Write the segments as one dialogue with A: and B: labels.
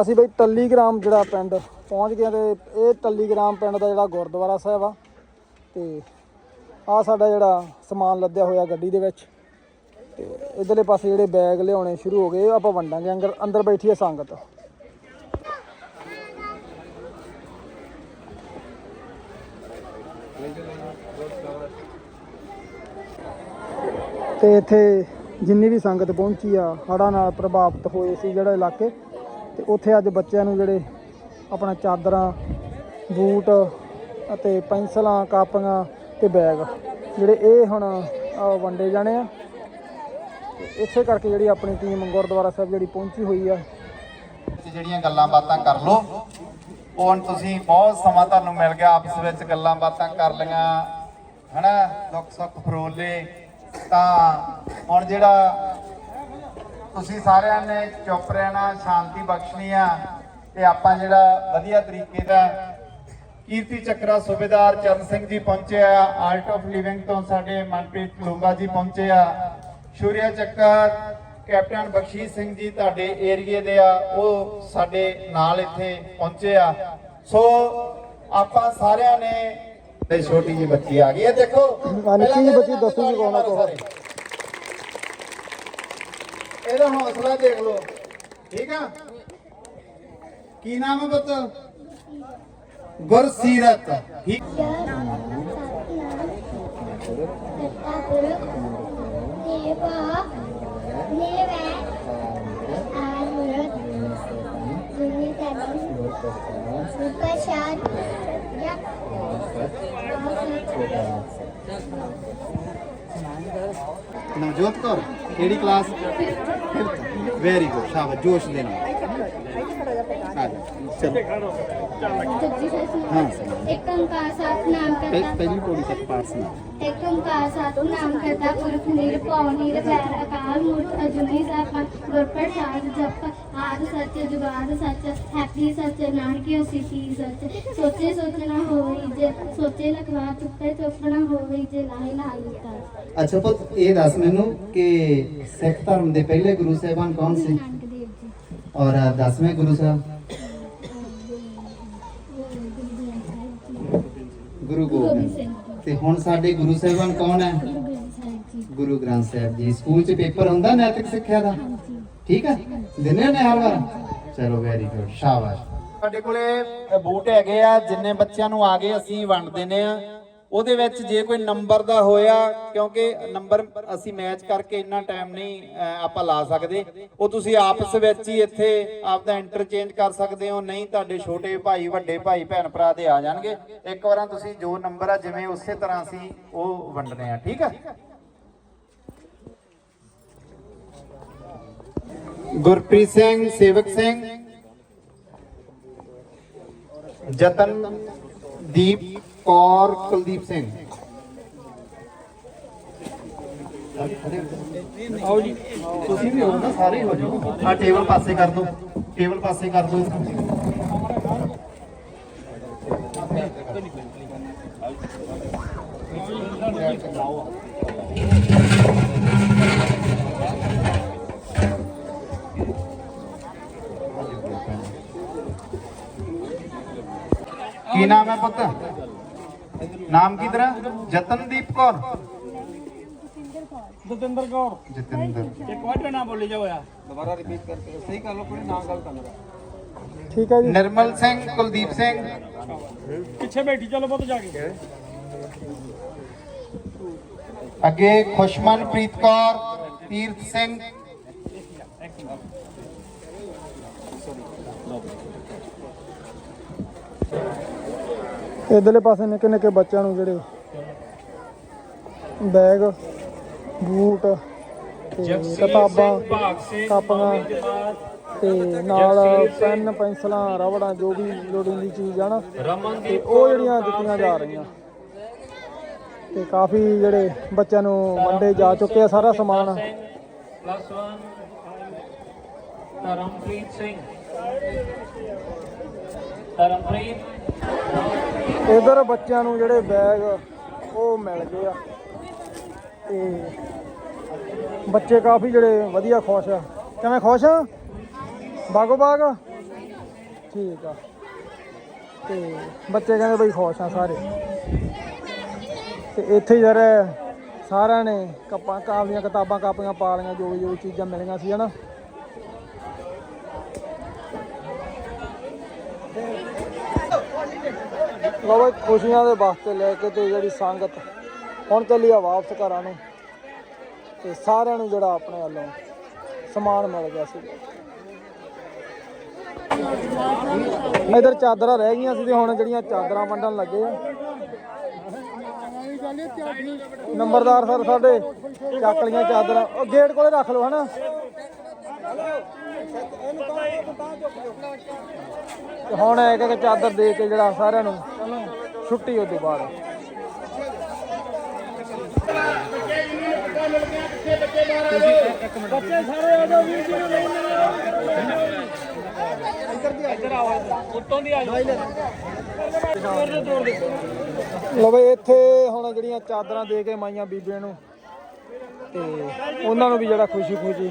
A: ਅਸੀਂ ਬਈ ਟੱਲੀਗ੍ਰਾਮ ਜਿਹੜਾ ਪਿੰਡ ਪਹੁੰਚ ਗਏ ਤੇ ਇਹ ਟੱਲੀਗ੍ਰਾਮ ਪਿੰਡ ਦਾ ਜਿਹੜਾ ਗੁਰਦੁਆਰਾ ਸਾਹਿਬ ਆ ਤੇ ਆ ਸਾਡਾ ਜਿਹੜਾ ਸਮਾਨ ਲੱਦਿਆ ਹੋਇਆ ਗੱਡੀ ਦੇ ਵਿੱਚ ਤੇ ਇਧਰਲੇ ਪਾਸੇ ਜਿਹੜੇ ਬੈਗ ਲਿਆਉਣੇ ਸ਼ੁਰੂ ਹੋ ਗਏ ਉਹ ਆਪਾਂ ਵੰਡਾਂਗੇ ਅੰਦਰ ਅੰਦਰ ਬੈਠੀ ਹੈ ਸੰਗਤ। ਤੇ ਇੱਥੇ ਜਿੰਨੀ ਵੀ ਸੰਗਤ ਪਹੁੰਚੀ ਆ, ਹੜ੍ਹਾਂ ਨਾਲ ਪ੍ਰਭਾਵਿਤ ਹੋਏ ਸੀ ਜਿਹੜਾ ਇਲਾਕੇ ਤੇ ਉੱਥੇ ਅੱਜ ਬੱਚਿਆਂ ਨੂੰ ਜਿਹੜੇ ਆਪਣਾ ਚਾਦਰਾਂ, ਬੂਟ ਅਤੇ ਪੈਨਸਲਾਂ, ਕਾਪੀਆਂ ਤੇ ਬੈਗ, ਜਿਹੜੇ ਇਹ ਹੁਣ ਵੰਡੇ ਜਾਣੇ ਆ। ਤੇ ਇਸੇ ਕਰਕੇ ਜਿਹੜੀ ਆਪਣੀ ਟੀਮ ਗੁਰਦੁਆਰਾ ਸਾਹਿਬ ਜਿਹੜੀ ਪਹੁੰਚੀ ਹੋਈ ਆ।
B: ਜਿਹੜੀਆਂ ਗੱਲਾਂ ਬਾਤਾਂ ਕਰ ਲੋ ਉਹ ਹੁਣ ਤੁਸੀਂ ਬਹੁਤ ਸਮਾਂ ਤੁਹਾਨੂੰ ਮਿਲ ਗਿਆ ਆਪਸ ਵਿੱਚ ਗੱਲਾਂ ਬਾਤਾਂ ਕਰ ਲਈਆਂ, ਹਨਾ? ਦੁੱਖ ਸੁੱਖ ਫਰੋਲੇ, ਤਾਂ ਹੁਣ ਜਿਹੜਾ ਤੁਸੀਂ ਸਾਰਿਆਂ ਨੇ ਚੁੱਪ ਰਹਿਣਾ ਸ਼ਾਂਤੀ ਬਖਸ਼ਣੀ ਆ ਤੇ ਆਪਾਂ ਜਿਹੜਾ ਵਧੀਆ ਤਰੀਕੇ ਦਾ ਕੀਰਤੀ ਚੱਕਰਾ ਸੂਬੇਦਾਰ ਚਰਨ ਸਿੰਘ ਜੀ ਪਹੁੰਚੇ ਆ ਆਰਟ ਆਫ ਲਿਵਿੰਗ ਤੋਂ ਸਾਡੇ ਮਨਪ੍ਰੀਤ ਲੋਂਗਾ ਜੀ ਪਹੁੰਚੇ ਆ। ਸ਼ੂਰਿਆ ਚੱਕਰ ਕੈਪਟਨ ਬਖਸ਼ੀਸ਼ ਸਿੰਘ ਜੀ ਤੁਹਾਡੇ ਏਰੀਏ ਦੇ ਆ ਉਹ ਸਾਡੇ ਨਾਲ ਇੱਥੇ ਪਹੁੰਚੇ ਆ। ਸੋ ਆਪਾਂ ਸਾਰਿਆਂ ਨੇ ਤੇ ਛੋਟੀ ਜੀ ਬੱਚੀ ਆ ਗਈ ਹੈ ਦੇਖੋ।
A: ਨਿੱਕੀ ਬੱਚੀ ਦੱਸੂਗੀ ਕੌਣ ਆ।
B: ਇਹਦਾ ਹੌਸਲਾ ਦੇਖ ਲਓ ਠੀਕ ਆ ਕੀ ਨਾਮ ਹੈ ਪੁੱਤ ਗੁਰਸੀਰਤ ਠੀਕ ਨਵਜੋਤ ਕੌਰ ਕਿਹੜੀ ਕਲਾਸ ਵੈਰੀ ਗੁੱਡ ਸ਼ਾਬਾਸ਼ ਜੋਸ਼ ਦੇ ਨਾਲ।
C: ਪਹਿਲੀ ਪੌੜੀ
D: ਤੱਕ ਨਿਰਭਉ ਨਿਰਵੈਰ ਅਕਾਲ ਮੂਰਤ ਅਜੂਨੀ ਸਾਹਿਬ। ਗੁਰਪ੍ਰਸਾਦ ਜਪ। ਆਦ ਸੱਚ ਜੁਗਾਦ ਸੱਚ। ਹੈਪੀ ਸੱਚ ਨਾਨਕੀ ਹੋਸੀ ਕੀ ਸੱਚ ਸੋਚੇ ਸੋਚਣਾ ਹੋਵੇ ਜੇ। ਸੋਚੇ ਲਖਵਾ ਚੁੱਕੇ ਚੁੱਕਣਾ ਹੋਵੇ ਜੇ। ਲਾਹੇ ਲਾਹੀ ਕਰ
C: ਅੱਛਾ ਪੁੱਤ ਇਹ ਦੱਸ ਮੈਨੂੰ ਕਿ ਸਿੱਖ ਧਰਮ ਦੇ ਪਹਿਲੇ ਗੁਰੂ ਸਾਹਿਬਾਨ ਕੌਣ ਸੀ?
D: ਨਾਨਕ ਦੇਵ ਜੀ।
C: ਔਰ 10ਵੇਂ ਗੁਰੂ ਸਾਹਿਬ। ਗੁਰੂ ਗੋਬਿੰਦ
D: ਸਿੰਘ
C: ਤੇ ਹੁਣ ਸਾਡੇ ਗੁਰੂ ਸਾਹਿਬਾਨ ਕੌਣ ਹੈ? ਗੁਰੂ ਗ੍ਰੰਥ ਸਾਹਿਬ ਜੀ। ਸਕੂਲ 'ਚ ਪੇਪਰ ਹੁੰਦਾ ਨੈਤਿਕ ਸਿੱਖਿਆ ਦਾ? ਠੀਕ ਹੈ? ਦਿੰਦੇ ਨੇ ਹਰ ਵਾਰ? ਚਲੋ ਵੈਰੀ ਗੁੱਡ ਸ਼ਾਬਾਸ਼।
B: ਸਾਡੇ ਕੋਲੇ ਬੂਟ ਹੈਗੇ ਆ। ਜਿੰਨੇ ਬੱਚਿਆਂ ਨੂੰ ਆ ਗਏ ਅਸੀਂ ਵੰਡ ਦਿੰਨੇ ਆ ਉਹਦੇ ਵਿੱਚ ਜੇ ਕੋਈ ਨੰਬਰ ਦਾ ਹੋਇਆ, ਕਿਉਂਕਿ ਨੰਬਰ ਅਸੀਂ ਮੈਚ ਕਰਕੇ ਇੰਨਾ ਟਾਈਮ ਨਹੀਂ ਆਪਾਂ ਲਾ ਸਕਦੇ। ਉਹ ਤੁਸੀਂ ਆਪਸ ਵਿੱਚ ਹੀ ਇੱਥੇ ਆਪਦਾ ਇੰਟਰਚੇਂਜ ਕਰ ਸਕਦੇ ਹੋ। ਨਹੀਂ, ਤੁਹਾਡੇ ਛੋਟੇ ਭਾਈ, ਵੱਡੇ ਭਾਈ, ਭੈਣ ਭਰਾ ਦੇ ਆ ਜਾਣਗੇ। ਇੱਕ ਵਾਰਾਂ ਤੁਸੀਂ ਜੋ ਨੰਬਰ ਆ, ਜਿਵੇਂ ਉਸੇ ਤਰ੍ਹਾਂ ਅਸੀਂ ਉਹ ਵੰਡਨੇ ਆ, ਠੀਕ ਆ? ਗੁਰਪ੍ਰੀਤ ਸਿੰਘ, ਸੇਵਕ ਸਿੰਘ, ਜਤਨ, ਦੀਪ ਕੌਰ ਕੁਲਦੀਪ ਸਿੰਘ ਆਓ ਜੀ ਤੁਸੀਂ ਵੀ ਹੋ ਨਾ ਸਾਰੇ ਹੋ ਜਾਓ ਆ ਟੇਬਲ ਪਾਸੇ ਕਰ ਦਿਓ ਟੇਬਲ ਪਾਸੇ ਕਰ ਦਿਓ ਕੀ ਨਾਮ ਹੈ ਪੁੱਤ ਨਾਮ ਕੀ ਤੇਰਾ ਜਤਨਦੀਪ ਕੌਰ ਜਤਿੰਦਰ ਕੌਰ ਜਤਿੰਦਰ ਇੱਕ
E: ਵਾਰ ਨਾ ਬੋਲੀ ਜਾ ਹੋਇਆ ਦੁਬਾਰਾ ਰਿਪੀਟ
F: ਕਰਕੇ ਸਹੀ ਕਰ ਲਓ ਕੋਈ ਨਾ ਗੱਲ ਕਰਨਾ
A: ਠੀਕ ਹੈ ਜੀ
B: ਨਿਰਮਲ ਸਿੰਘ ਕੁਲਦੀਪ ਸਿੰਘ ਪਿੱਛੇ ਬੈਠੀ ਚਲੋ ਪੁੱਤ ਜਾ ਕੇ ਅੱਗੇ ਖੁਸ਼ਮਨਪ੍ਰੀਤ ਕੌਰ ਤੀਰਥ ਸਿੰਘ
A: ਇਧਰਲੇ ਪਾਸੇ ਨਿੱਕੇ ਨਿੱਕੇ ਬੱਚਿਆਂ ਨੂੰ ਜਿਹੜੇ ਬੈਗ ਬੂਟ ਕਿਤਾਬਾਂ
E: ਕਾਪੀਆਂ
A: ਤੇ ਨਾਲ ਪੈਨ ਪੈਨਸਲਾਂ ਰਬੜਾਂ ਜੋ ਵੀ ਲੋੜੀਂਦੀ ਚੀਜ਼ ਆ ਨਾ
E: ਤੇ ਉਹ ਜਿਹੜੀਆਂ ਦਿੱਤੀਆਂ ਜਾ ਰਹੀਆਂ।
A: ਤੇ ਕਾਫੀ ਜਿਹੜੇ ਬੱਚਿਆਂ ਨੂੰ ਵੰਡੇ ਜਾ ਚੁੱਕੇ ਆ ਸਾਰਾ ਸਮਾਨ।
E: ਪਲੱਸ 1 ਧਰਮਪ੍ਰੀਤ ਸਿੰਘ। ਧਰਮਪ੍ਰੀਤ।
A: ਇਧਰ ਬੱਚਿਆਂ ਨੂੰ ਜਿਹੜੇ ਬੈਗ, ਉਹ ਮਿਲ ਗਏ ਆ। ਤੇ ਬੱਚੇ ਕਾਫੀ ਜਿਹੜੇ ਵਧੀਆ ਖੁਸ਼ ਆ। ਕਿਵੇਂ ਖੁਸ਼ ਆ? ਬਾਗੋ ਬਾਗ? ਠੀਕ ਆ। ਤੇ ਬੱਚੇ ਕਹਿੰਦੇ ਬਈ ਖੁਸ਼ ਆ ਸਾਰੇ। ਤੇ ਇੱਥੇ ਯਾਰ ਸਾਰਿਆਂ ਨੇ ਕੱਪਾਂ ਕਾਪੀਆਂ ਕਿਤਾਬਾਂ ਕਾਪੀਆਂ ਪਾ ਲਈਆਂ, ਜੋ ਜੋ ਚੀਜ਼ਾਂ ਮਿਲੀਆਂ ਸੀ, ਹਨਾ। ਲਓ ਬਈ, ਖੁਸ਼ੀਆਂ ਦੇ ਵਾਸਤੇ ਲੈ ਕੇ ਤੇ ਜਿਹੜੀ ਸੰਗਤ ਹੁਣ ਚੱਲੀ ਆ ਵਾਪਸ ਘਰਾਂ ਨੂੰ ਤੇ ਸਾਰਿਆਂ ਨੂੰ ਜਿਹੜਾ ਆਪਣੇ ਵੱਲੋਂ ਸਮਾਨ ਮਿਲ ਗਿਆ ਸੀ। ਇਧਰ ਚਾਦਰਾਂ ਰਹਿ ਗਈਆਂ ਸੀ ਤੇ ਹੁਣ ਜਿਹੜੀਆਂ ਚਾਦਰਾਂ ਵੰਡਣ ਲੱਗੇ ਆ। ਨੰਬਰਦਾਰ ਸਰ, ਸਾਡੇ ਚੱਕ ਲੀਆਂ ਚਾਦਰਾਂ। ਉਹ ਗੇਟ ਕੋਲੇ ਰੱਖ ਲਓ, ਹਨਾ? ਤੇ ਹੁਣ ਇੱਕ ਇੱਕ ਚਾਦਰ ਦੇ ਕੇ ਜਿਹੜਾ ਸਾਰਿਆਂ ਨੂੰ ਛੁੱਟੀ ਉਸ ਤੋਂ ਬਾਅਦ। ਲੋ ਬਈ, ਇੱਥੇ ਹੁਣ ਜਿਹੜੀਆਂ ਚਾਦਰਾਂ ਦੇ ਕੇ ਮਾਈਆਂ ਬੀਬੀਆਂ ਨੂੰ ਤੇ ਉਹਨਾਂ ਨੂੰ ਵੀ ਜਿਹੜਾ ਖੁਸ਼ੀ ਖੁਸ਼ੀ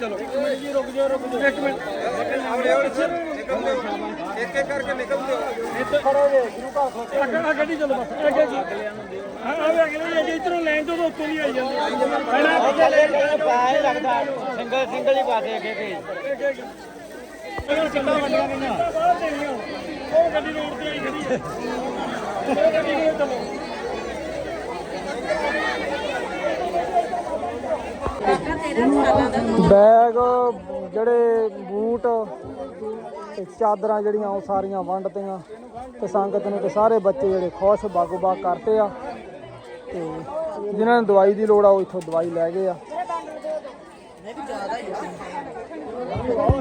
A: ਚਲੋ। ਇੱਕ ਮਿੰਟ। ਜੀ ਰੁਕ ਜਾਓ ਰੁਕ ਜਾਓ ਇੱਕ ਮਿੰਟ ਆਵੜੇ
E: ਆਵੜੇ ਸਰ ਇੱਕ ਇੱਕ ਕਰਕੇ ਨਿਕਲ ਦਿਓ
A: ਖੜੋ ਵੇ ਗੁਰੂ ਘਰ ਸੋਚੋ ਅੱਗੇ ਆ ਗੱਡੀ ਚਲੋ ਬਸ। ਅੱਗੇ ਜੀ। ਹਾਂ ਆਵੇ ਅਗਲੇ ਜੀ ਇਧਰੋਂ ਲੈਣ ਤੋਂ ਉੱਤੋਂ ਨਹੀਂ ਆਈ ਜਾਂਦੀ ਪਹਿਲਾਂ ਪਾਏ ਲੱਗਦਾ।
E: ਸਿੰਗਲ
F: ਸਿੰਗਲ ਹੀ
E: ਪਾਸੇ ਅੱਗੇ
F: ਅੱਗੇ ਉਹ ਚੱਲਾ ਵੱਡਾ ਬੰਦਾ ਉਹ ਗੱਡੀ ਰੋਡ ਤੇ ਆਈ ਖੜੀ ਹੈ ਉਹ ਗੱਡੀ ਨੂੰ ਚਲੋ।
A: ਬੈਗ, ਜਿਹੜੇ ਬੂਟ ਤੇ ਚਾਦਰਾਂ ਜਿਹੜੀਆਂ ਉਹ ਸਾਰੀਆਂ ਵੰਡਤੀਆਂ ਤੇ ਸੰਗਤ ਨੂੰ ਤੇ ਸਾਰੇ ਬੱਚੇ ਜਿਹੜੇ ਖੁਸ਼ ਬਾਗੋ ਬਾਗ ਕਰਤੇ ਆ ਤੇ ਜਿਨ੍ਹਾਂ ਨੂੰ ਦਵਾਈ ਦੀ ਲੋੜ ਆ, ਉਹ ਇੱਥੋਂ ਦਵਾਈ ਲੈ ਗਏ ਆ।